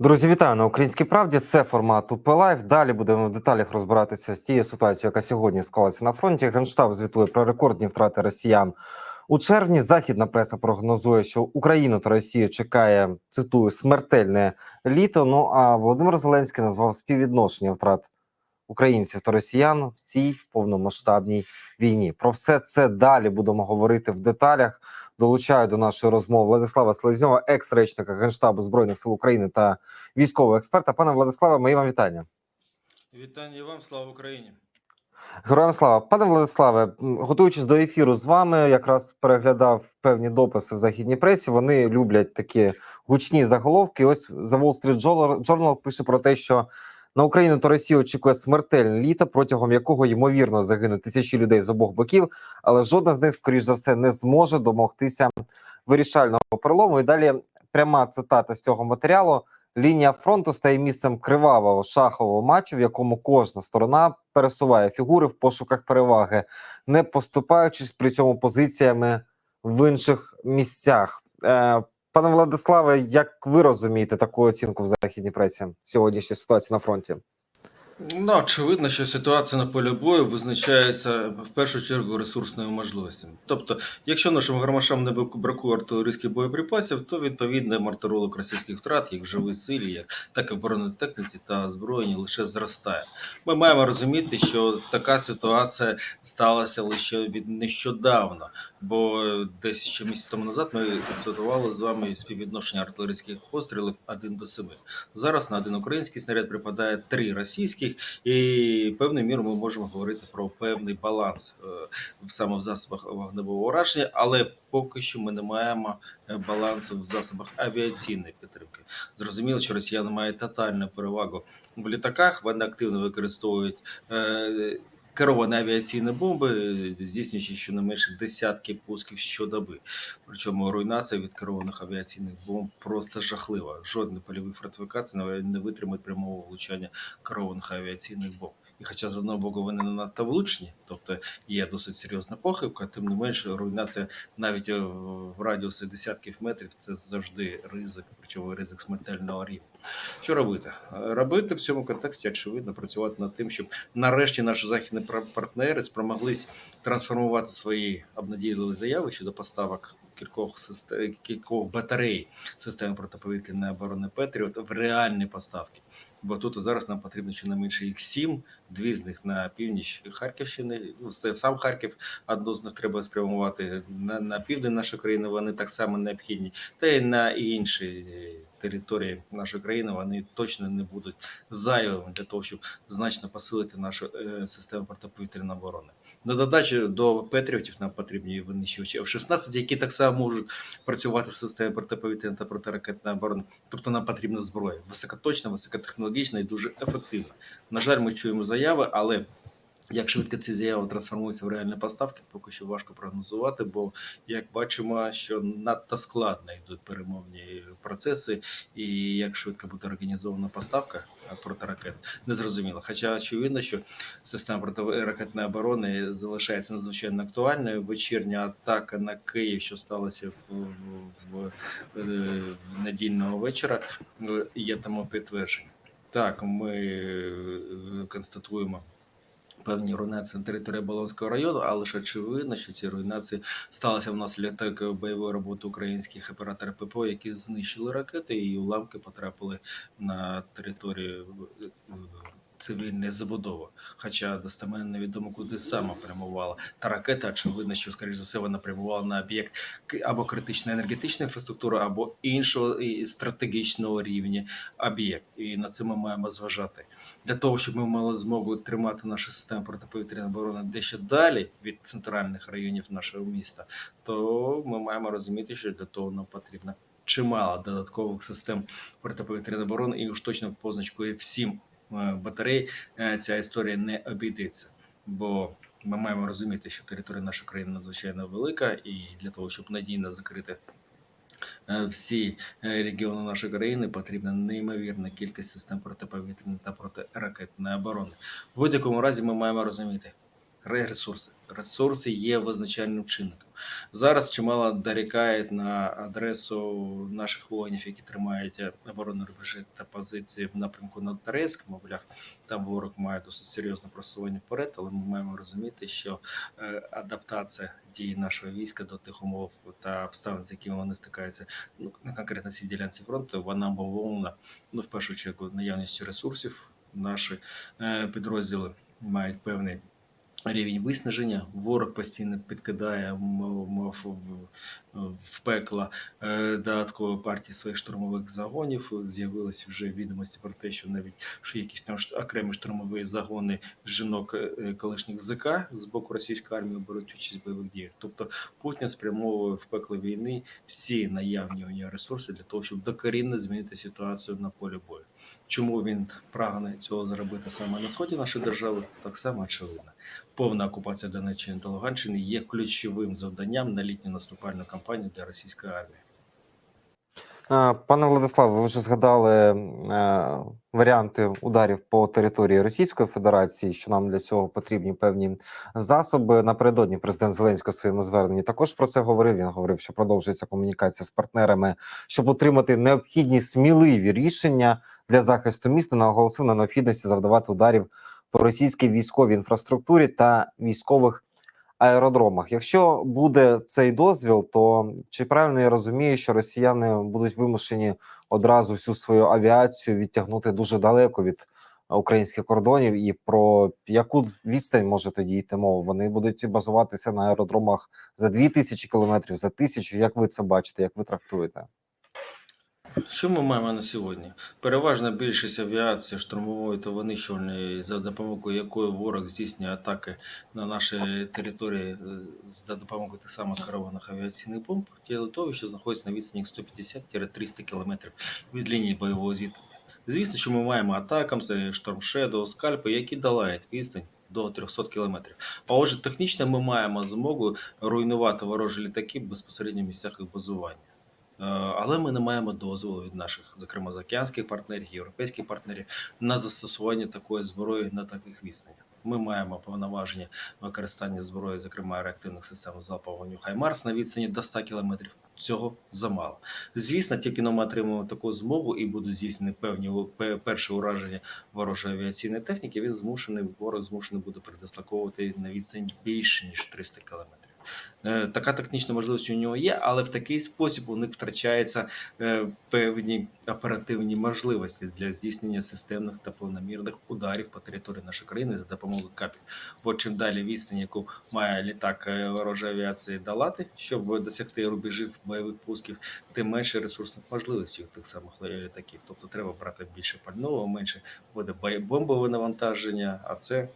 Друзі, вітаю на Українській правді. Це формат УП Лайв. Далі будемо в деталях розбиратися з тією ситуацією, яка сьогодні склалася на фронті. Генштаб звітує про рекордні втрати росіян у червні. Західна преса прогнозує, що Україну та Росію чекає цитую смертельне літо. Ну а Володимир Зеленський назвав співвідношення втрат українців та росіян в цій повномасштабній війні. Про все це далі будемо говорити в деталях. Долучаю до нашої розмови Владислава Селезньова, екс-речника Генштабу збройних сил України та військового експерта. Пане Владиславе, мої вам вітання. Вітання вам, слава Україні. Героям слава, пане Владиславе, готуючись до ефіру з вами, якраз переглядав певні дописи в західній пресі. Вони люблять такі гучні заголовки. Ось The Wall Street Journal пише про те, що на Україну та Росію очікує смертельне літо, протягом якого ймовірно загинуть тисячі людей з обох боків, але жодна з них, скоріш за все, не зможе домогтися вирішального перелому. І далі пряма цитата з цього матеріалу. Лінія фронту стає місцем кривавого шахового матчу, в якому кожна сторона пересуває фігури в пошуках переваги, не поступаючись при цьому позиціями в інших місцях. Е, пане Владиславе, як ви розумієте таку оцінку в західній пресі сьогоднішньої ситуації на фронті? Ну, очевидно, що ситуація на полі бою визначається в першу чергу ресурсними можливостями. Тобто, якщо нашим гармашам не бракує артилерійських боєприпасів, то відповідно марторолок російських втрат, як в живій силі, як так і в бронетехніці та озброєнні лише зростає. Ми маємо розуміти, що така ситуація сталася лише від нещодавно, бо десь ще місяць тому назад ми констатували з вами співвідношення артилерійських пострілів 1 до 7. Зараз на один український снаряд припадає три російських, і певною мірою ми можемо говорити про певний баланс е, саме в засобах вогневого ураження, але поки що ми не маємо е, балансу в засобах авіаційної підтримки. Зрозуміло, що росіяни мають тотальну перевагу в літаках. Вони активно використовують. Керовані авіаційні бомби, здійснюючи щонайменше десятки пусків щодоби. Причому руйнація від керованих авіаційних бомб просто жахлива. Жодний польовий фортифікацій не- не витримає прямого влучання керованих авіаційних бомб. І хоча з одного боку вони не надто влучні, тобто є досить серйозна похибка, тим не менше руйнація навіть е, в радіусі десятків метрів це завжди ризик, причому ризик смертельного рівня. Що робити? Е, Робити в цьому контексті, очевидно, працювати над тим, щоб нарешті наші західні пар- партнери спромоглись трансформувати свої обнадійливі заяви щодо поставок кількох систем, кількох батарей системи протиповітряної оборони Петріот в реальні поставки. Бо тут зараз нам потрібно щонайменше їх сім, дві з них на північ Харківщини. Ну, в сам Харків, одну з них треба спрямувати на, на південь нашої країни. Вони так само необхідні, та й на інші території нашої країни вони точно не будуть зайвими для того, щоб значно посилити нашу е, систему протиповітряної оборони. На додачу до Петріотів нам потрібні винищувачі F-16, які так само можуть працювати в системі протиповітряної та протиракетної оборони. Тобто нам потрібна зброя високоточна, високотехнологічна і дуже ефективна. На жаль, ми чуємо заяви, але як швидко ці заяви трансформуються в реальні поставки, поки що важко прогнозувати, бо як бачимо, що надто складно йдуть перемовні процеси, і як швидко буде організована поставка протиракет, незрозуміло. Хоча очевидно, що система протиракетної оборони залишається надзвичайно актуальною. Вечірня атака на Київ, що сталося в, в, в, недільного вечора, є тому підтвердження. Так, ми е, констатуємо певні руйнації на території Болонського району, але ж очевидно, що ці руйнації сталися внаслідок бойової роботи українських операторів ППО, які знищили ракети, і уламки потрапили на територію цивільної забудови. Хоча достеменно невідомо куди саме прямувала та ракета. Очевидно, що скоріш за все вона прямувала на об'єкт або критичної енергетичної інфраструктури, або іншого стратегічного рівня об'єкт. І на це ми маємо зважати для того, щоб ми мали змогу тримати нашу систему протиповітряної оборони дещо далі від центральних районів нашого міста, то ми маємо розуміти, що для того нам потрібно чимало додаткових систем протиповітряної оборони, і уж точно позначкою всім батарей е, ця історія не обійдеться. Бо ми маємо розуміти, що територія нашої країни надзвичайно велика, і для того, щоб надійно закрити е, всі е, регіони нашої країни, потрібна неймовірна кількість систем протиповітряної та протиракетної оборони. В будь-якому разі ми маємо розуміти, ресурси. Ресурси є визначальним чинником. Зараз чимало дорікають на адресу наших воїнів, які тримають оборонні рубежі та позиції в напрямку на Торецьк. Мовляв, там ворог має досить серйозне просування вперед, але ми маємо розуміти, що е, адаптація дії нашого війська до тих умов та обставин, з якими вони стикаються ну, на конкретно цій ділянці фронту, вона обумовлена ну, в першу чергу наявністю ресурсів. Наші е, підрозділи мають певний рівень виснаження. Ворог постійно підкидає мов, в, пекла е, додаткові партії своїх штурмових загонів. З'явилися вже відомості про те, що навіть що якісь там окремі штурмові загони жінок е, колишніх ЗК з боку російської армії беруть участь в бойових діях. Тобто Путін спрямовує в пекло війни всі наявні у нього ресурси для того, щоб докорінно змінити ситуацію на полі бою. Чому він прагне цього зробити саме на сході нашої держави, так само очевидно. Повна окупація Донеччини та Луганщини є ключовим завданням на літню наступальну кампанію для російської армії. Пане Владиславе, ви вже згадали е, варіанти ударів по території Російської Федерації, що нам для цього потрібні певні засоби. Напередодні президент Зеленський у своєму зверненні також про це говорив. Він говорив, що продовжується комунікація з партнерами, щоб отримати необхідні сміливі рішення для захисту міста. Наголосив на необхідності завдавати ударів по російській військовій інфраструктурі та військових аеродромах. Якщо буде цей дозвіл, то чи правильно я розумію, що росіяни будуть вимушені одразу всю свою авіацію відтягнути дуже далеко від українських кордонів, і про яку відстань може тоді йти мова? Вони будуть базуватися на аеродромах за дві тисячі кілометрів, за тисячу. Як ви це бачите? Як ви трактуєте? Що ми маємо на сьогодні? Переважна більшість авіації штурмової та винищувальної, за допомогою якої ворог здійснює атаки на наші території е, за допомогою тих самих керованих авіаційних бомб, ті литовища знаходяться на відстані 150-300 км від лінії бойового зіткнення. Звісно, що ми маємо атакамси, Storm Shadow, скальпи, які долають відстань до 300 км. А отже, технічно ми маємо змогу руйнувати ворожі літаки безпосередньо в місцях їх базування. Е, Але ми не маємо дозволу від наших, зокрема, заокеанських партнерів, європейських партнерів на застосування такої зброї на таких відстанях. Ми маємо повноваження використання зброї, зокрема реактивних систем залпового Хаймарс на відстані до 100 км. Цього замало. Звісно, тільки ми отримаємо таку змогу і будуть здійснені певні у- пе- перші ураження ворожої авіаційної техніки. Він змушений ворог змушений буде передислоковувати на відстань більше ніж 300 км. Е, Така технічна можливість у нього є, але в такий спосіб у них втрачаються е, певні оперативні можливості для здійснення системних та планомірних ударів по території нашої країни за допомогою капів. От чим далі відстань, яку має літак е, ворожої авіації долати, щоб досягти рубежів бойових пусків, тим менше ресурсних можливостей у тих самих літаків. Тобто треба брати більше пального, менше буде бомбове навантаження, а це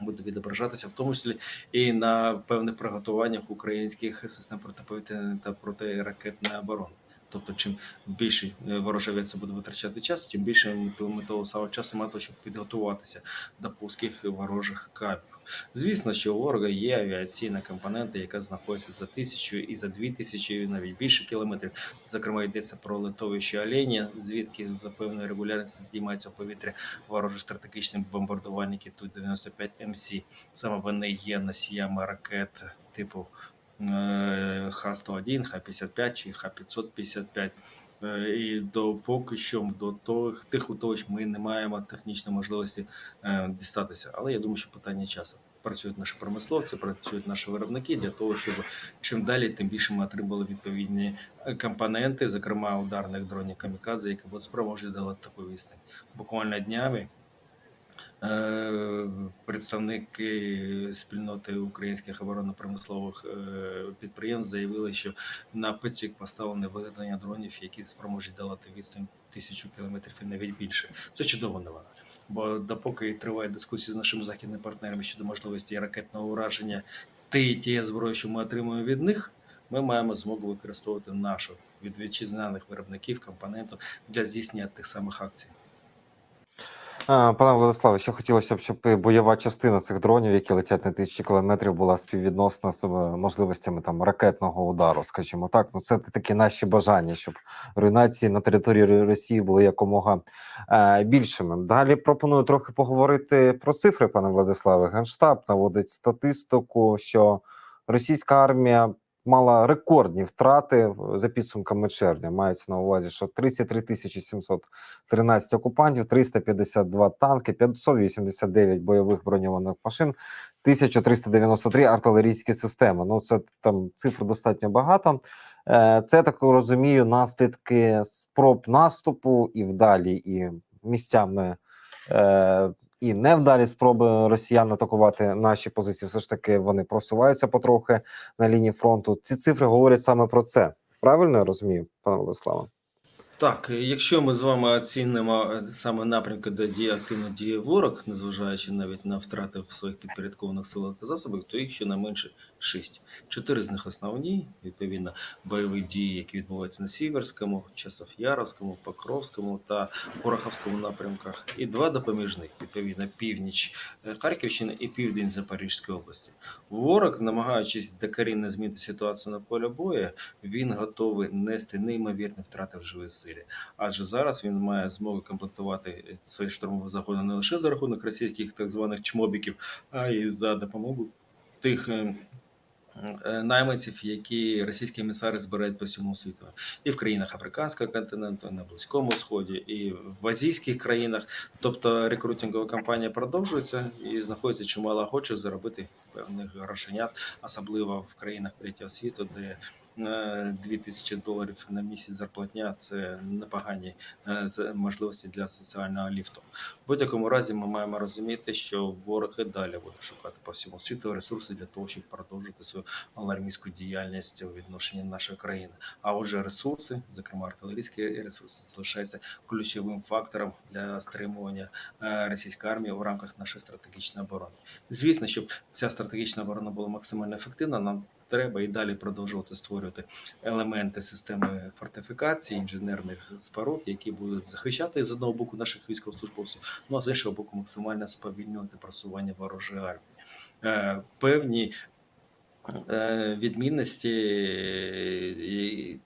буде відображатися в тому числі і на певних приготуваннях українських систем протиповітряної та протиракетної оборони. Тобто, чим більше ворожевець буде витрачати час, тим більше ми- того самого часу мати, щоб підготуватися до пуских ворожих кабів. Звісно, що у ворога є авіаційна компонента, яка знаходиться за тисячу і за дві тисячі, і навіть більше кілометрів. Зокрема, йдеться про литовище Оленя, звідки за певної регулярності здіймаються в повітря ворожі стратегічні бомбардувальники Ту-95 МС. Саме вони є носіями ракет типу е, Х-101, Х-55 чи Х-555. Е, І до поки що до тих, тих литовищ ми не маємо технічної можливості е, дістатися. Але я думаю, що питання часу. Працюють наші промисловці, працюють наші виробники для того, щоб чим далі, тим більше ми отримали відповідні е, компоненти, зокрема ударних дронів камікадзе, які будуть спроможні дати таку відстань. Буквально днями представники спільноти українських оборонно-промислових е, підприємств заявили, що на потік поставлені виготовлення дронів, які спроможні долати відстань тисячу кілометрів і навіть більше. Це чудова новина. Бо допоки триває дискусія з нашими західними партнерами щодо можливості ракетного ураження тієї тієї зброї, що ми отримуємо від них, ми маємо змогу використовувати нашу від вітчизняних виробників компоненту для здійснення тих самих акцій. Пане Владиславе, що хотілося б, щоб бойова частина цих дронів, які летять на тисячі кілометрів, була співвідносна з е, можливостями там ракетного удару, скажімо так. Ну це такі наші бажання, щоб руйнації на території Росії були якомога е, більшими. Далі пропоную трохи поговорити про цифри, пане Владиславе. Генштаб наводить статистику, що російська армія. Мала рекордні втрати за підсумками червня. Мається на увазі, що 33 тисячі 713 окупантів, 352 танки, 589 бойових броньованих машин, 1393 артилерійські системи. Ну це там цифр достатньо багато. Е, Це так розумію, наслідки спроб наступу і вдалі, і місцями. І невдалі спроби росіян атакувати наші позиції, все ж таки вони просуваються потрохи на лінії фронту. Ці цифри говорять саме про це. Правильно я розумію, пане Владиславе? Так, якщо ми з вами оцінимо е, саме напрямки, де діє активно діє ворог, незважаючи навіть на втрати в своїх підпорядкованих силах та засобах, то їх щонайменше шість. Чотири з них основні, відповідно, бойові дії, які відбуваються на Сіверському, Часов'яровському, Покровському та Пороховському напрямках, і два допоміжних, відповідно, північ е, Харківщини і південь Запорізької області. Ворог, намагаючись докорінно змінити ситуацію на полі бою, він готовий нести неймовірні втрати в живій силі. Адже зараз він має змогу комплектувати свої штурмові загони не лише за рахунок російських так званих чмобіків, а й за допомогою тих. Е, Найманців, які російські емісари збирають по всьому світу, і в країнах африканського континенту, і на Близькому Сході, і в азійських країнах. Тобто рекрутингова кампанія продовжується і знаходиться чимало охочих заробити певних грошенят, особливо в країнах третього світу, де 2000 доларів на місяць зарплатня це непогані е, можливості для соціального ліфту. В будь-якому разі ми маємо розуміти, що ворог і далі буде шукати по всьому світу ресурси для того, щоб продовжити свою алармійську діяльність у відношенні нашої країни. А отже, ресурси, зокрема артилерійські ресурси, залишаються ключовим фактором для стримування е, російської армії в рамках нашої стратегічної оборони. Звісно, щоб ця стратегічна оборона була максимально ефективна, нам треба і далі продовжувати створювати елементи системи фортифікації, інженерних споруд, які будуть захищати з одного боку наших військовослужбовців, ну а з іншого боку, максимально сповільнювати просування ворожої армії. Е, Певні відмінності е,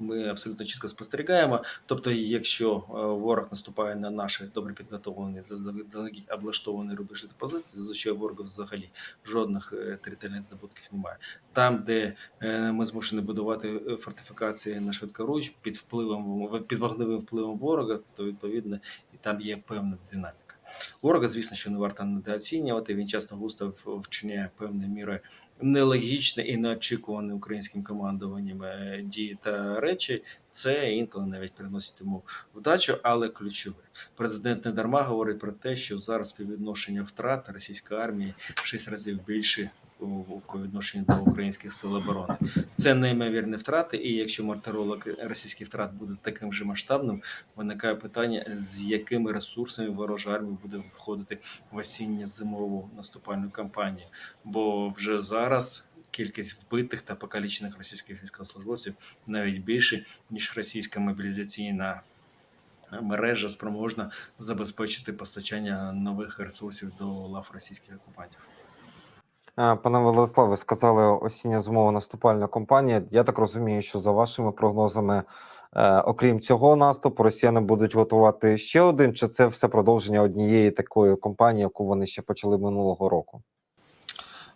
ми абсолютно чітко спостерігаємо. Тобто, якщо е, ворог наступає на наші добре підготовлені, заздалегідь облаштовані рубежі та позиції, зазвичай ворога взагалі жодних е, територіальних здобутків немає. Там, де ми змушені будувати фортифікації на швидкоруч під впливом під вогневим впливом ворога, то відповідно і там є певна динаміка. Ворога, звісно, що не варто недооцінювати. Він часто густо вчиняє певні міри нелогічні і неочікувані українським командуванням е, дії та речі. Це інколи навіть приносить йому вдачу, але ключове. Президент не дарма говорить про те, що зараз співвідношення втрат російської армії в 6 разів більше по відношенню до українських сил оборони. Це неймовірні втрати, і якщо мартеролог російських втрат буде таким же масштабним, виникає питання, з якими ресурсами ворожа армія буде входити в осінньо-зимову наступальну кампанію. Бо вже зараз кількість вбитих та покалічених російських військовослужбовців навіть більше, ніж російська мобілізаційна мережа спроможна забезпечити постачання нових ресурсів до лав російських окупантів. Е, Пане Владиславе, сказали осіння зимова наступальна кампанія. Я так розумію, що за вашими прогнозами, е, окрім цього наступу, росіяни будуть готувати ще один, чи це все продовження однієї такої кампанії, яку вони ще почали минулого року?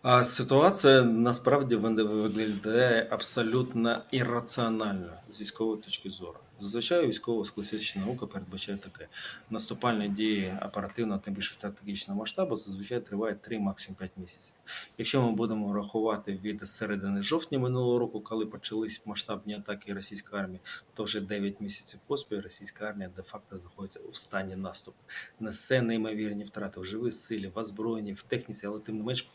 А ситуація насправді виглядає абсолютно ірраціонально з військової точки зору. Зазвичай військова класична наука передбачає таке: наступальні дії оперативного, тим більше стратегічного масштабу, зазвичай тривають 3 максимум 5 місяців. Якщо ми будемо рахувати від середини жовтня минулого року, коли почались масштабні атаки російської армії, то вже 9 місяців поспіль російська армія де-факто знаходиться у стані наступу. Несе неймовірні втрати в живій силі, в озброєнні, в техніці, але тим не менш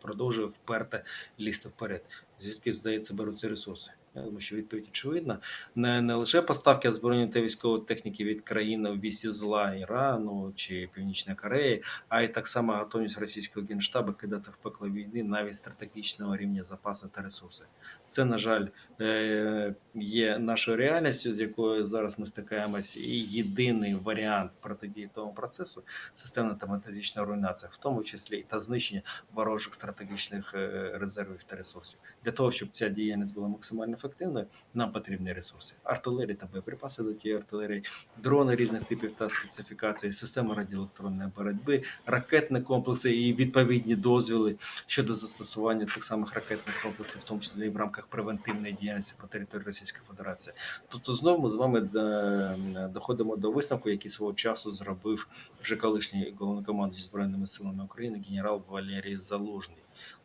продовжує, вперто лізти вперед. Звідки, здається, беруться ресурси? Я думаю, що відповідь очевидна. Не, не лише поставки озброєння та військової техніки від країн в вісі зла Ірану чи Північної Кореї, а й так само готовність російського генштабу кидати в пекло війни навіть стратегічного рівня запаси та ресурси. Це, на жаль, е, є нашою реальністю, з якою зараз ми стикаємось, і єдиний варіант протидії тому процесу системна та методична руйнація, в тому числі та знищення ворожих стратегічних е, резервів та ресурсів. Для того, щоб ця діяльність була максимально ефективною, нам потрібні ресурси: артилерія та боєприпаси до тієї артилерії, дрони різних типів та специфікацій, система радіоелектронної боротьби, ракетні комплекси і відповідні дозвіли щодо застосування тих самих ракетних комплексів, в тому числі і в рамках превентивної діяльності по території Російської Федерації. Тобто знову ми з вами е, доходимо до висновку, який свого часу зробив вже колишній головнокомандуючий збройними силами України генерал Валерій Залужний.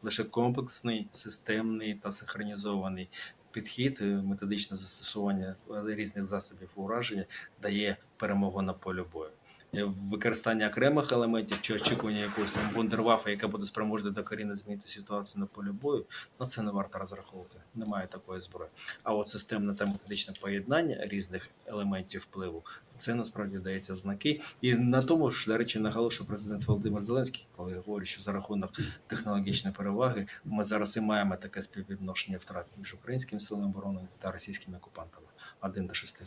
Лише комплексний, системний та синхронізований підхід, е, методичне застосування різних засобів ураження дає перемогу на полі бою. Е, Використання окремих елементів чи очікування якогось там вундервафа, яка буде спроможна докорінно змінити ситуацію на полі бою, на це не варто розраховувати. Немає такої зброї. А от системне та методичне поєднання різних елементів впливу це насправді дається знаки. І на тому ж, до речі, наголошує президент Володимир Зеленський, коли говорить, що за рахунок технологічної переваги ми зараз і маємо таке співвідношення втрат між українськими силами оборони та російськими окупантами. Один до шести.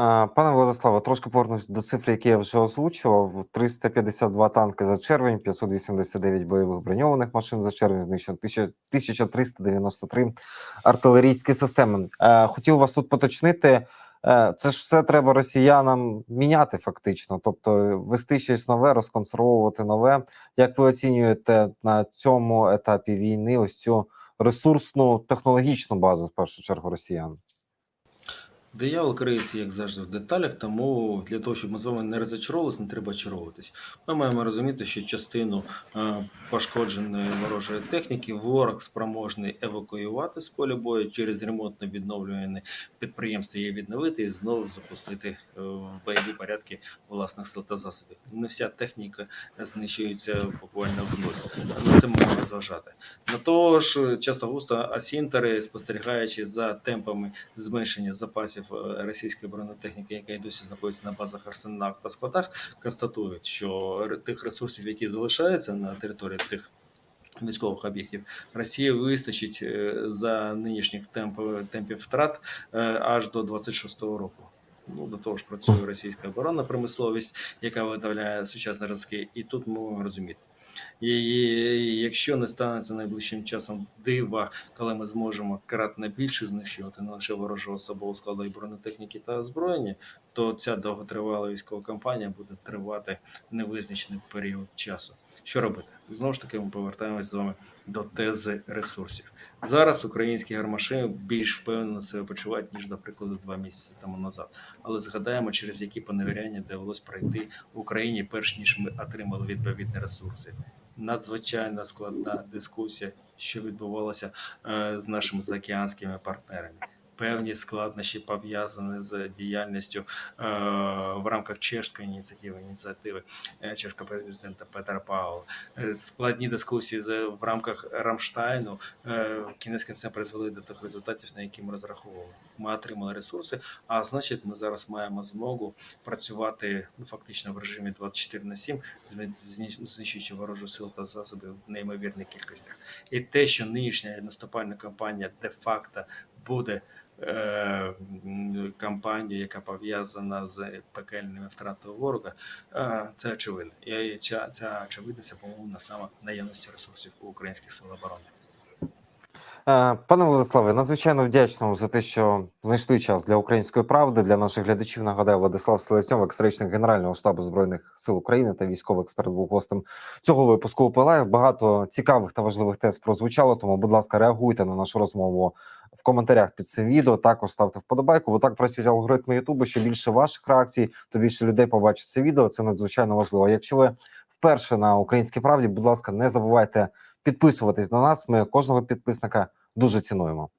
Пане Владиславе, трошки повернусь до цифри, які я вже озвучував. 352 танки за червень, 589 бойових броньованих машин за червень, знищено 1000 1393 артилерійські системи. Е, Хотів вас тут поточнити. е, Це ж все треба росіянам міняти фактично, тобто вести щось нове, розконсервовувати нове. Як ви оцінюєте на цьому етапі війни ось цю ресурсну технологічну базу в першу чергу росіян? Диявол криється, як завжди, в деталях, тому для того, щоб ми з вами не розочаровувалися, не треба очаровуватись. Ми маємо розуміти, що частину е, пошкодженої ворожої техніки ворог спроможний евакуювати з поля бою через ремонтно відновлювані підприємства, її відновити і знову запустити е, в бойові порядки власних сил та засобів. Не вся техніка знищується буквально вновь. На це можна зважати. На того ж, часто густо асінтери, спостерігаючи за темпами зменшення запасів е, російської бронетехніки, яка й досі знаходиться на базах арсеналах та складах, констатують, що тих ресурсів, які залишаються на території цих військових об'єктів, Росії вистачить е, за нинішніх темпів, темпів втрат е, аж до 26-го року. Ну, до того ж працює російська оборонна промисловість, яка виготовляє сучасні зразки, і тут ми розуміти. І якщо не станеться найближчим часом дива, коли ми зможемо кратно більше знищувати не лише ворожого особового складу і бронетехніки та озброєння, то ця довготривала військова кампанія буде тривати невизначений період часу. Що робити? Знову ж таки, ми повертаємось з вами до тези ресурсів. Зараз українські гармаші більш впевнено себе почувають, ніж, до прикладу, два місяці тому назад. Але згадаємо, через які поневіряння довелось пройти в Україні, перш ніж ми отримали відповідні ресурси. Надзвичайно складна дискусія, що відбувалася е, з нашими заокеанськими партнерами. Певні складнощі пов'язані з діяльністю е, в рамках чешської ініціативи, ініціативи е, чешського президента Петра Павла. Е, Складні дискусії з, в рамках Рамштайну кінець кінцем призвели до тих результатів, на які ми розраховували. Ми отримали ресурси, а значить, ми зараз маємо змогу працювати ну, фактично в режимі 24 на 7, знищуючи ворожу сил та засоби в неймовірних кількостях. І те, що нинішня наступальна кампанія де-факто буде е, м, кампанією, яка пов'язана з пекельними втратами ворога, е, це очевидно. І ця, ця очевидність по-моєму, саме наявності ресурсів у українських сил оборони. Е, Пане Владиславе, надзвичайно вдячний за те, що знайшли час для української правди. Для наших глядачів нагадаю, Владислав Селезньов, екс-речник Генерального штабу збройних сил України та військовий експерт був гостем цього випуску УП Лайв. Багато цікавих та важливих тез прозвучало. Тому, будь ласка, реагуйте на нашу розмову в коментарях під цим відео. Також ставте вподобайку, бо так працюють алгоритми Ютубу. Що більше ваших реакцій, то більше людей побачить це відео. Це надзвичайно важливо. Якщо ви вперше на українській правді, будь ласка, не забувайте підписуватись на нас. Ми кожного підписника дуже цінуємо.